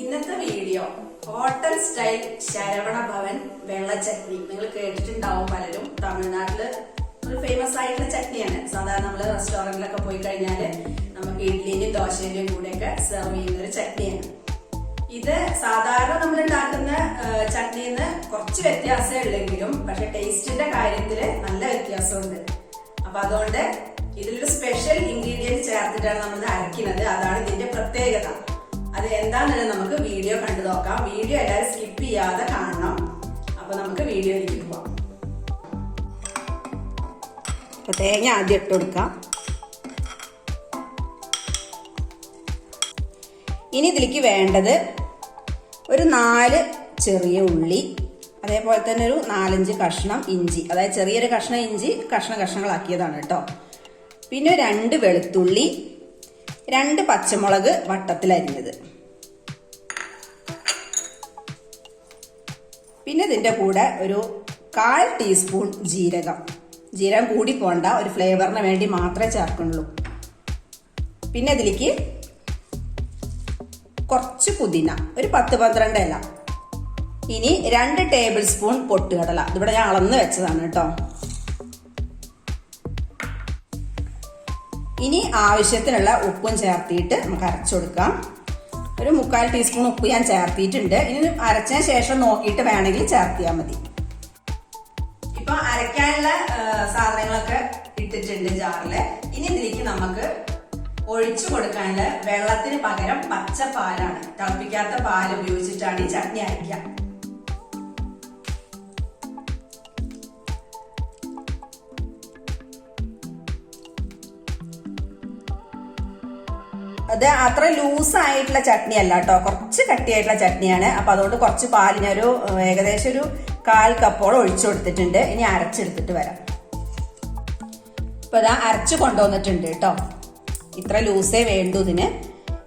ഇന്നത്തെ video hotel style Saravana Bhavan വെള്ളച്ചട്നി നിങ്ങൾ കേട്ടിട്ടുണ്ടാവും പലരും. തമിഴ്നാട്ടിൽ ഒരു ഫേമസ് ആയിട്ടുള്ള ചട്നിയാണ്. സാധാരണ നമ്മൾ റെസ്റ്റോറന്റിലൊക്കെ പോയി കഴിഞ്ഞാൽ നമുക്ക് ഇഡ്ലിന്റെയും ദോശന്റെയും കൂടെയൊക്കെ സെർവ് ചെയ്യുന്ന ഒരു ചട്നിയാണ്. ഇത് സാധാരണ നമ്മൾ ഉണ്ടാക്കുന്ന ചട്നിയിൽ നിന്ന് കുറച്ച് വ്യത്യാസമേ ഉള്ളെങ്കിലും പക്ഷെ ടേസ്റ്റിന്റെ കാര്യത്തിൽ നല്ല വ്യത്യാസമുണ്ട്. അപ്പൊ അതുകൊണ്ട് ഇതിലൊരു സ്പെഷ്യൽ ഇൻഗ്രീഡിയന്റ് ചേർത്തിട്ടാണ് നമ്മൾ ഇത് അരയ്ക്കുന്നത്. അതാണ് ഇതിന്റെ പ്രത്യേകത. അത് എന്താണെന്ന് നമുക്ക് വീഡിയോ കണ്ടു നോക്കാം. വീഡിയോ എല്ലാവരും സ്കിപ്പ് ചെയ്യാതെ കാണണം. അപ്പൊ നമുക്ക് വീഡിയോയിലേക്ക് പോവാം. തേങ്ങ ആദ്യം ഇട്ട് കൊടുക്കാം. ഇനി ഇതിലേക്ക് വേണ്ടത് ഒരു നാല് ചെറിയ ഉള്ളി അതേപോലെ തന്നെ ഒരു നാലഞ്ച് കഷ്ണം ഇഞ്ചി. അതായത് ചെറിയൊരു കഷ്ണം ഇഞ്ചി കഷ്ണ കഷ്ണങ്ങളാക്കിയതാണ് കേട്ടോ. പിന്നെ രണ്ട് വെളുത്തുള്ളി രണ്ട് പച്ചമുളക് വട്ടത്തിലരിഞ്ഞത് പിന്നെ ഇതിന്റെ കൂടെ ഒരു കാൽ ടീസ്പൂൺ ജീരകം. ജീരകം കൂടി പോണ്ട ഒരു ഫ്ലേവറിന് വേണ്ടി മാത്രമേ ചേർക്കുന്നുള്ളൂ. പിന്നെ ഇതിലേക്ക് കുറച്ച് പുതിന ഒരു പത്ത് പന്ത്രണ്ട് ഇല. ഇനി രണ്ട് ടേബിൾ സ്പൂൺ പൊട്ടുകടല. ഇതിവിടെ ഞാൻ അളന്ന് വെച്ചതാണ് കേട്ടോ. ഇനി ആവശ്യത്തിനുള്ള ഉപ്പും ചേർത്തിട്ട് നമുക്ക് അരച്ചു കൊടുക്കാം. ഒരു മുക്കാൽ ടീസ്പൂൺ ഉപ്പ് ഞാൻ ചേർത്തിയിട്ടുണ്ട്. ഇനി അരച്ചതിന് ശേഷം നോക്കിയിട്ട് വേണമെങ്കിൽ ചേർത്തിയാൽ മതി. ഇപ്പൊ അരയ്ക്കാനുള്ള സാധനങ്ങളൊക്കെ ഇട്ടിട്ടുണ്ട് ജാറിൽ. ഇനി ഇതിലേക്ക് നമുക്ക് ഒഴിച്ചു കൊടുക്കാനുള്ള വെള്ളത്തിന് പകരം പച്ച പാലാണ്. തിളപ്പിക്കാത്ത പാൽ ഉപയോഗിച്ചിട്ടാണ് ഈ ചട്നി അരയ്ക്കുക അത് അത്ര ലൂസ് ആയിട്ടുള്ള ചട്നി അല്ല കേട്ടോ. കുറച്ച് കട്ടിയായിട്ടുള്ള ചട്നിയാണ്. അപ്പൊ അതുകൊണ്ട് കുറച്ച് പാലിനൊരു ഏകദേശം ഒരു കാൽ കപ്പോളം ഒഴിച്ചു കൊടുത്തിട്ടുണ്ട്. ഇനി അരച്ചെടുത്തിട്ട് വരാം. ഇപ്പൊ ഇതാ അരച്ചു കൊണ്ടുവന്നിട്ടുണ്ട് കേട്ടോ. ഇത്ര ലൂസേ വേണ്ടു ഇതിന്.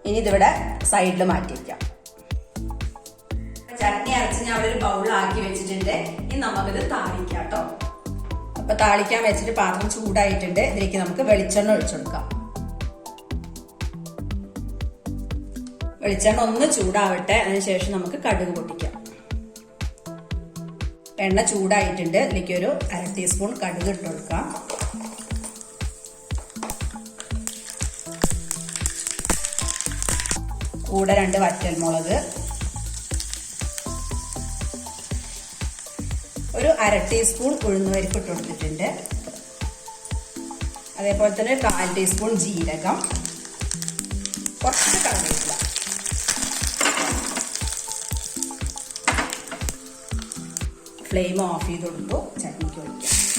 ഇനി ഇതിവിടെ സൈഡിൽ മാറ്റി വയ്ക്കാം ചട്നി അരച്ച് ഞാൻ അവിടെ ഒരു ബൗളാക്കി വെച്ചിട്ടുണ്ട്. ഇനി നമുക്കിത് താളിക്കാം കേട്ടോ. അപ്പൊ താളിക്കാൻ വെച്ചിട്ട് പാത്രം ചൂടായിട്ടുണ്ട്. ഇതിലേക്ക് നമുക്ക് വെളിച്ചെണ്ണ ഒഴിച്ചു കൊടുക്കാം. വെളിച്ചെണ്ണ ഒന്ന് ചൂടാവട്ടെ. അതിനുശേഷം നമുക്ക് കടുക് പൊട്ടിക്കാം. എണ്ണ ചൂടായിട്ടുണ്ട്. ഇതിലേക്ക് ഒരു അര ടീസ്പൂൺ കടുക് ഇട്ട് കൊടുക്കാം. കൂടെ രണ്ട് വറ്റൽമുളക്. ഒരു അര ടീസ്പൂൺ ഉഴുന്നുപരിപ്പ് ഇട്ട് കൊടുത്തിട്ടുണ്ട്. അതേപോലെ തന്നെ ഒരു കാൽ ടീസ്പൂൺ ജീരകം. കുറച്ച് കറിവേപ്പില. ഫ്ലെയിം ഓഫ് ചെയ്ത് കൊടുത്തു ചട്നിക്ക് ഒഴിക്കാം.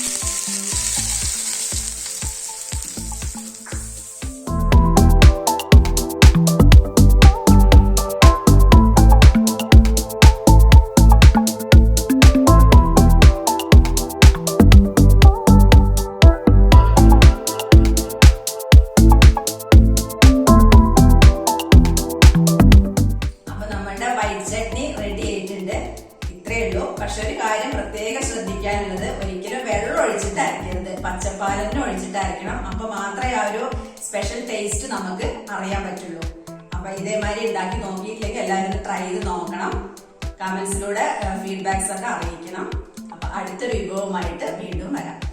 ചട്നി റെഡി ആയിട്ടുണ്ട്. ഇത്രയേ ഉള്ളൂ. പക്ഷെ ഒരു കാര്യം പ്രത്യേകം ശ്രദ്ധിക്കാനുള്ളത്. ഒരിക്കലും വെള്ളം ഒഴിച്ചിട്ട് അരക്കരുത്. പച്ചപ്പാലന്നെ ഒഴിച്ചിട്ട് അരക്കണം. അപ്പൊ മാത്രമേ ആ ഒരു സ്പെഷ്യൽ ടേസ്റ്റ് നമുക്ക് അറിയാൻ പറ്റുള്ളൂ. അപ്പൊ ഇതേമാതിരി ഉണ്ടാക്കി നോക്കിയിട്ടില്ലെങ്കിൽ എല്ലാവരും ട്രൈ ചെയ്ത് നോക്കണം. കമന്റ്സിലൂടെ ഫീഡ്ബാക്സ് ഒക്കെ അറിയിക്കണം. അപ്പൊ അടുത്തൊരു വിഭവമായിട്ട് വീണ്ടും വരാം.